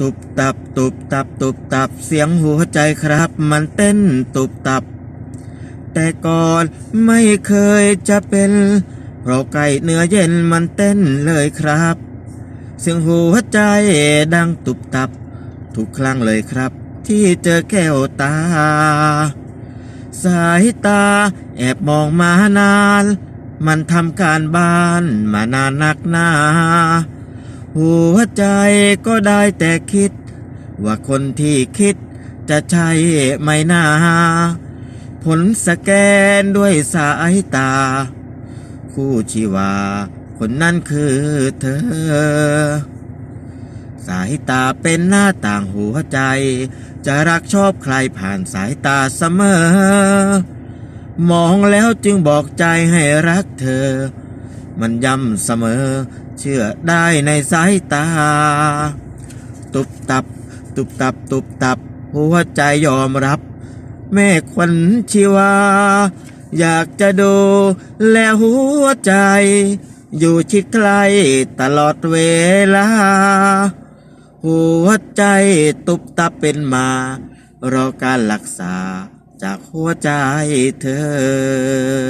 ตุบตับตุบตับตุบตับเสียงหัวใจครับ มันเต้นตุบตับ แต่ก่อนไม่เคยจะเป็นเพราะไก่เนื้อเย็นมันเต้นเลยครับ เสียงหัวใจดังตุบตับ ทุกครั้งเลยครับ ที่เจอแก้วตา สายตาแอบมองมานาน มันทำการบ้านมานานนักหนา หัวใจก็ได้แต่คิด ว่าคนที่คิดจะใช่ไหมนาผลสแกนด้วยสายตา คู่ชีวา คนนั้นคือเธอ สายตาเป็นหน้าต่างหัวใจ จะรักชอบใครผ่านสายตาเสมอ มองแล้วจึงบอกใจให้รักเธอ มันย้ำเสมอ เชื่อได้ในสายตา ตุบตับ ตุบตับ ตุบตับ หัวใจยอมรับ แม่ควันชีวา อยากจะดูแลหัวใจ อยู่ชิดใกล้ตลอดเวลา หัวใจตุบตับเป็นมา รอการรักษาจากหัวใจเธอ